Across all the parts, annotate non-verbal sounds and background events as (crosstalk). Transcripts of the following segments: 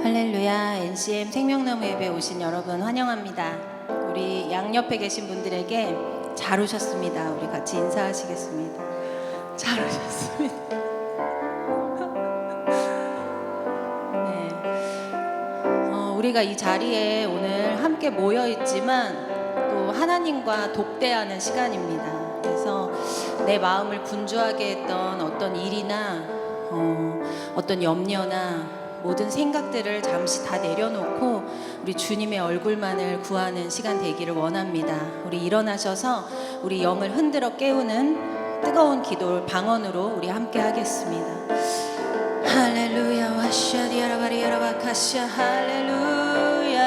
할렐루야 NCM 생명나무 예배 오신 여러분 환영합니다. 우리 양옆에 계신 분들에게 잘 오셨습니다. 우리 같이 인사하시겠습니다. 잘 오셨습니다. (laughs) 네. 어, 우리가 이 자리에 오늘 함께 모여 있지만 또 하나님과 독대하는 시간입니다. 그래서 내 마음을 분주하게 했던 어떤 일이나 어, 어떤 염려나 모든 생각들을 잠시 다 내려놓고 우리 주님의 얼굴만을 구하는 시간 되기를 원합니다. 우리 일어나셔서 우리 영을 흔들어 깨우는 뜨거운 기도 방언으로 우리 함께 하겠습니다. 할렐루야 와샤디아라바리아라바카샤 할렐루야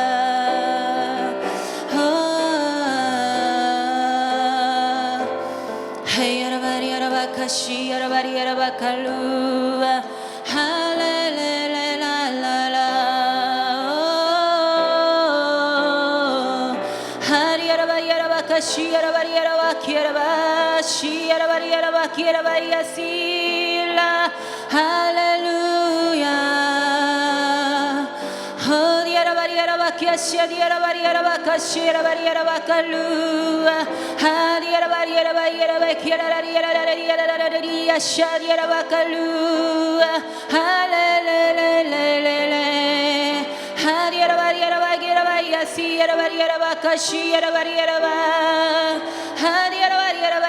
아, 헤이아라바리아라바카시 아라바리아라바칼루아 Hallelujah. Oh, Hallelujah.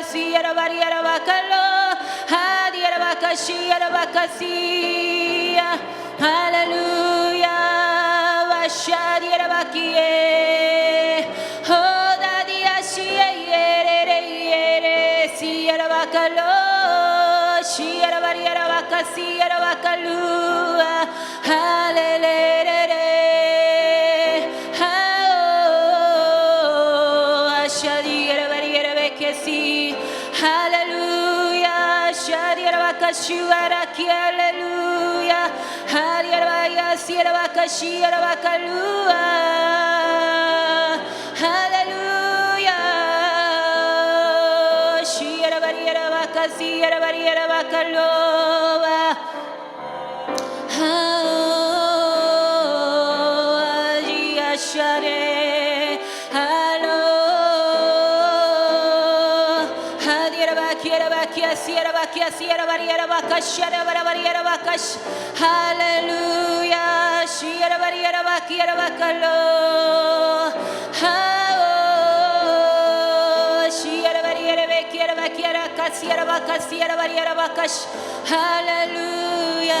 Yarabasi, Yarabari, Yarabakalo, Hadi, Yarabakashi, Yarabakasi. Hallelujah, Vashadi, Yarabakie. Oh, Daddy, Ashia, Yere, Yere, Si, Yarabakalo, Si, Yarabari, Yarabakasi, Yarabakalua. Hallelujah. Yeshua Raki, hallelujah. Hallelujah, Sierabakashi, Rabakalua. Hallelujah. Shierabari, Rabakasi, Rabari, Rabakaloa. kiere bakia siere bakia siere bariere bakaş şere bara bariere bakaş haleluya şiere bariere bakiere bakalo şiere bariere bekiere bakiere kasiere bakaş siere bariere bakaş haleluya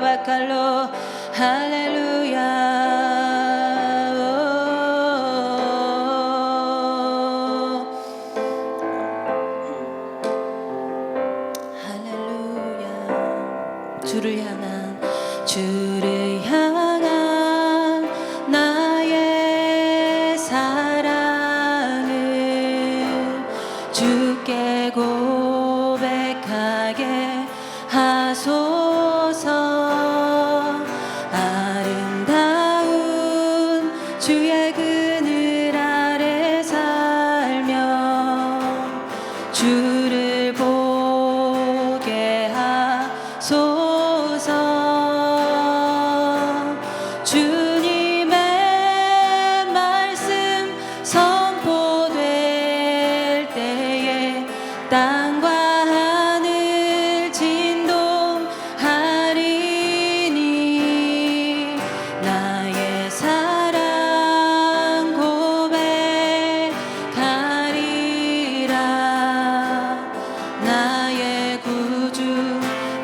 bakalo. Hallelujah. 할렐루야 주를 향한 주를 향한 나의 사랑을 주께 고백하게 하소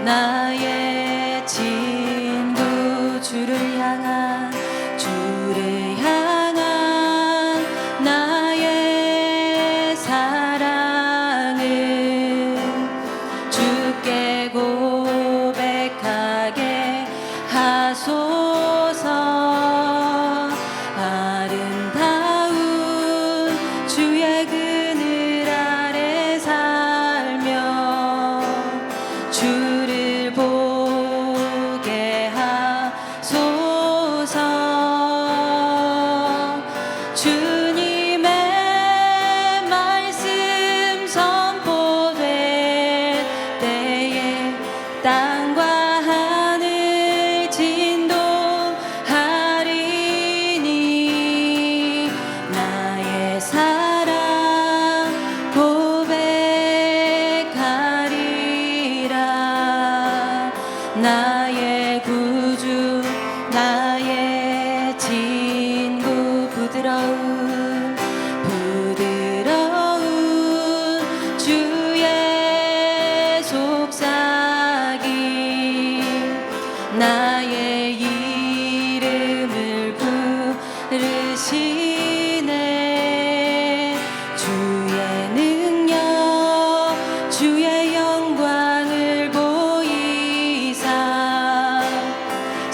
那。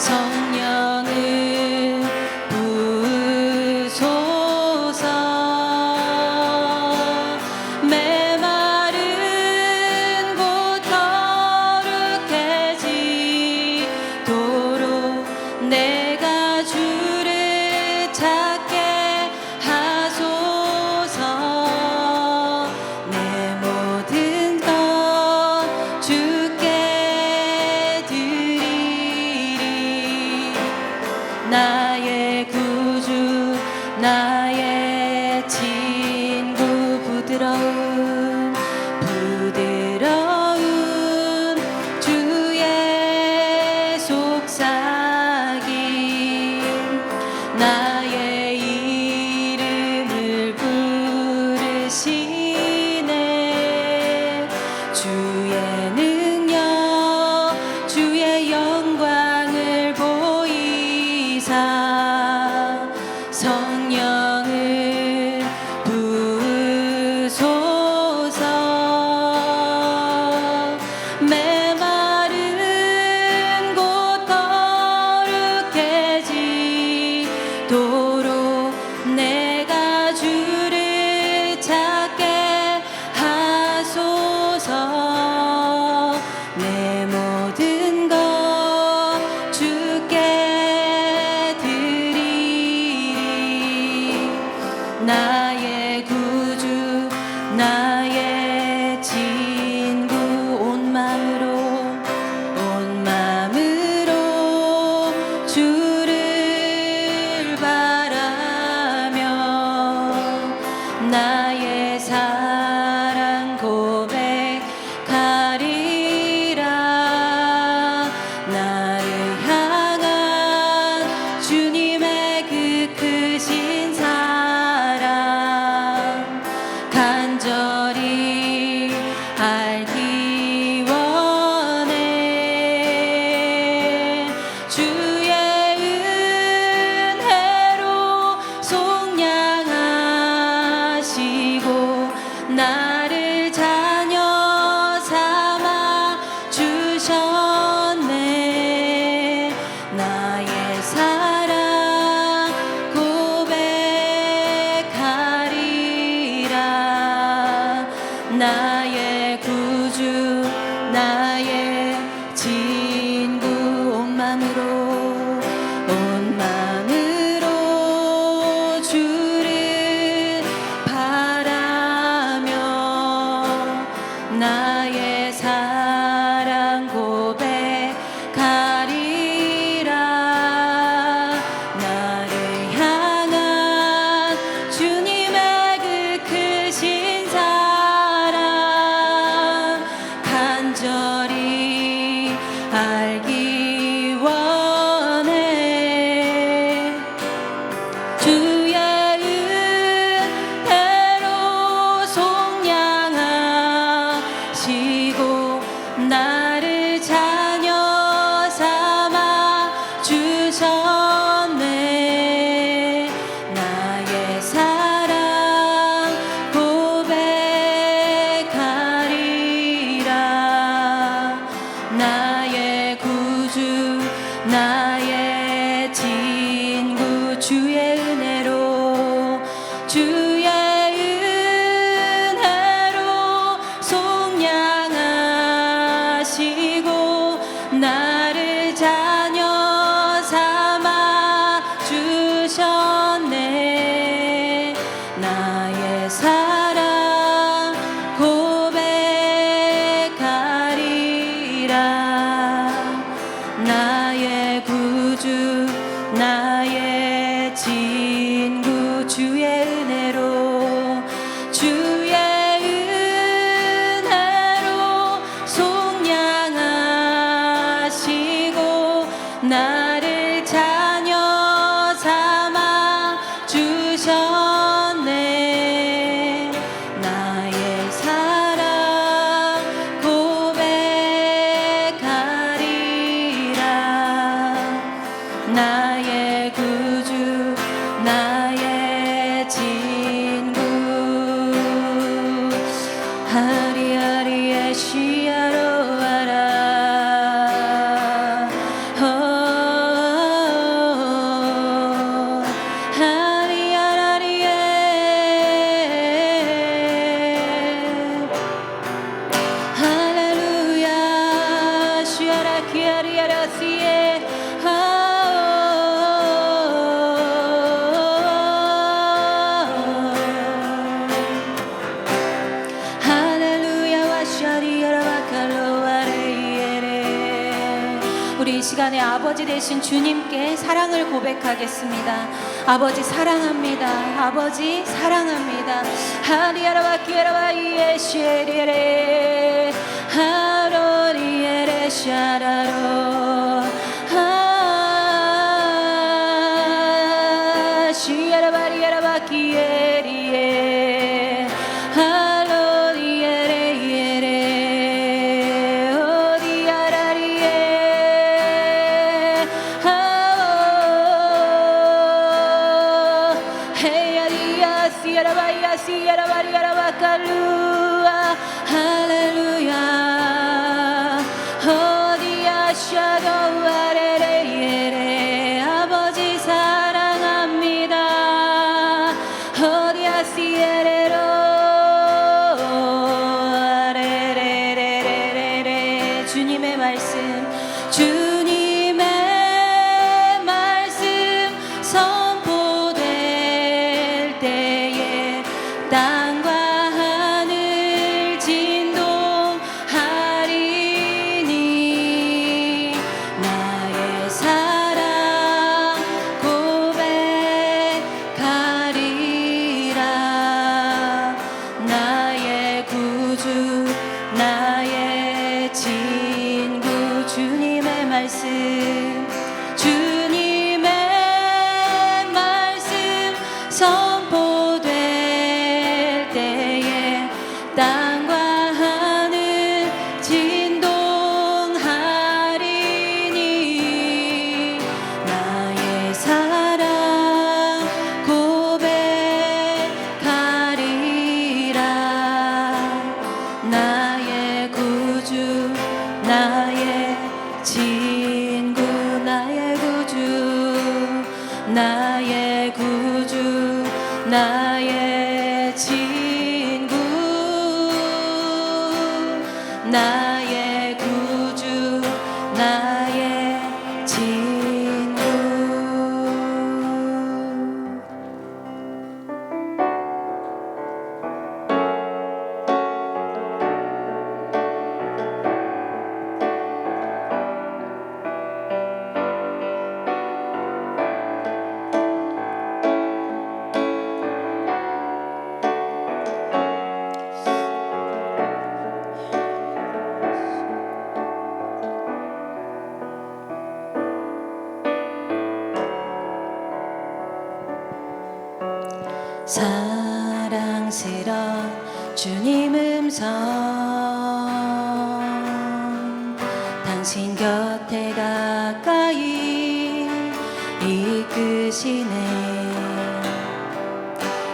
song 나 night. 우리 이 시간에 아버지 되신 주님께 사랑을 고백하겠습니다. 아버지 사랑합니다. 아버지 사랑합니다. 하리아라와 기에라와 이에시에레 하로리에레 샤라로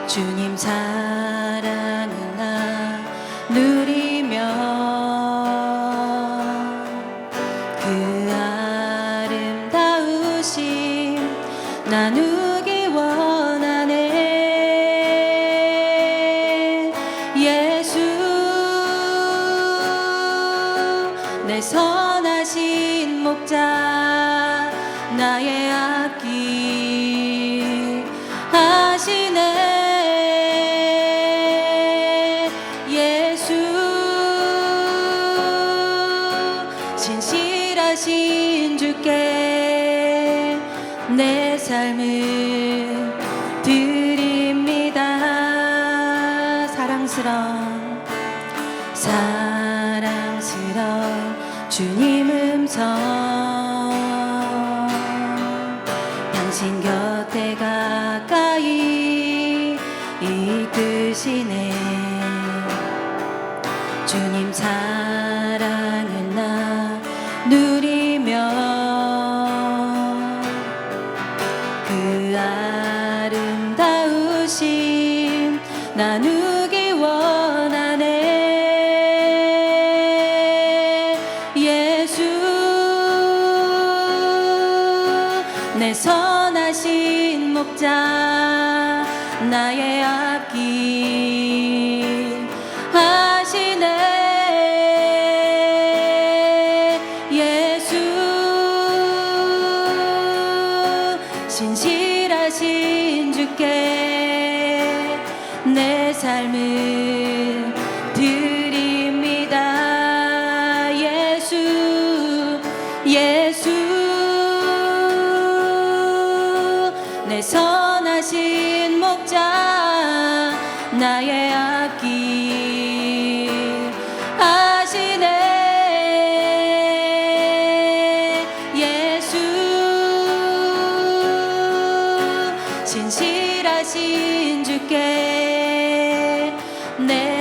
주님 사 사랑스러운 사랑스러운 주님.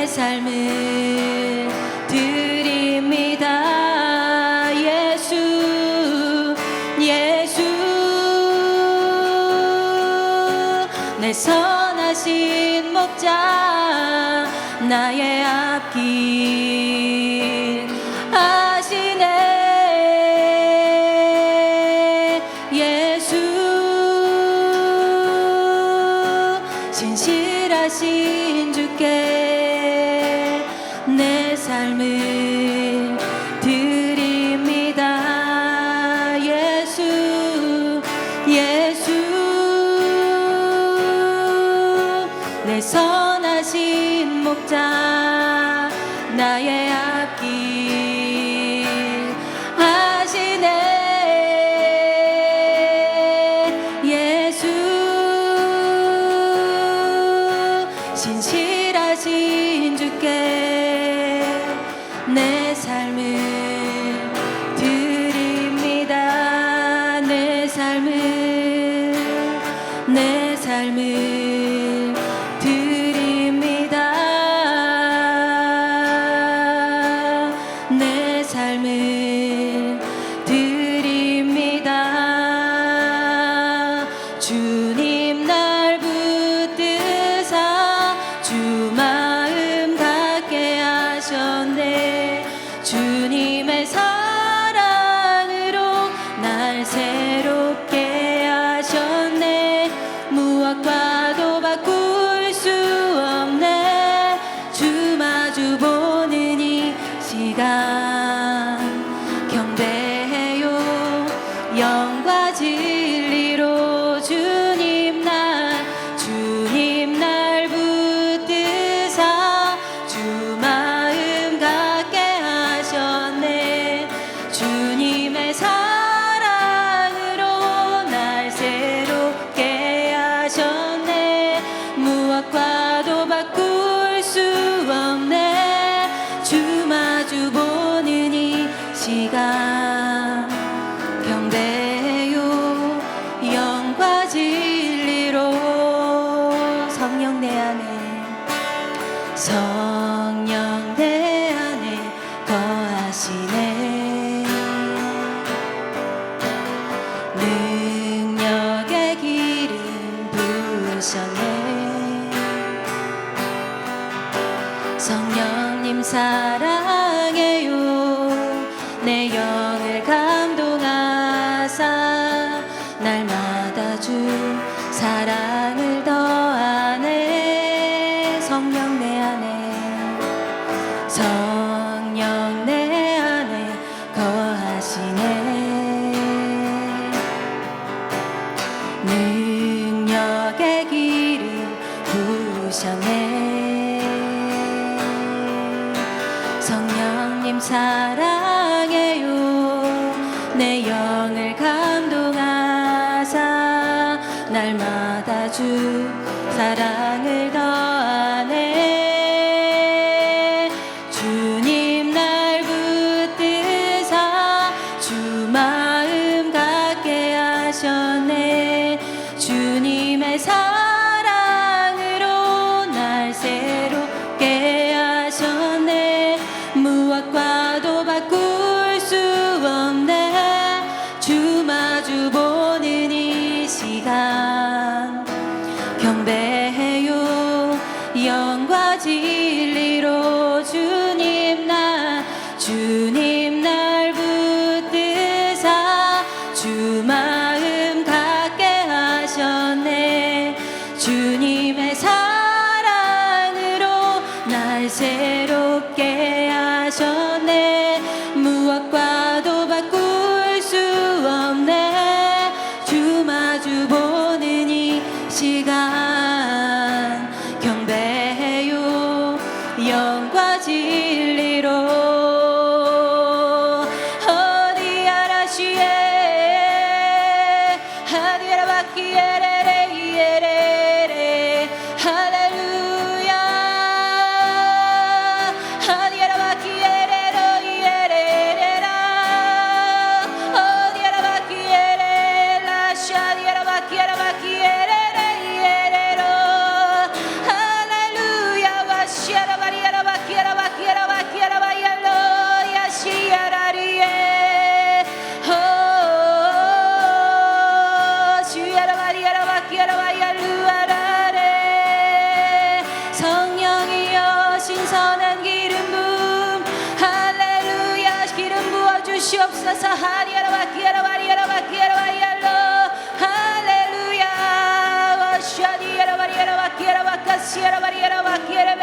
삶을 é aqui. you need. vaca, sierra, variera, vaquiera,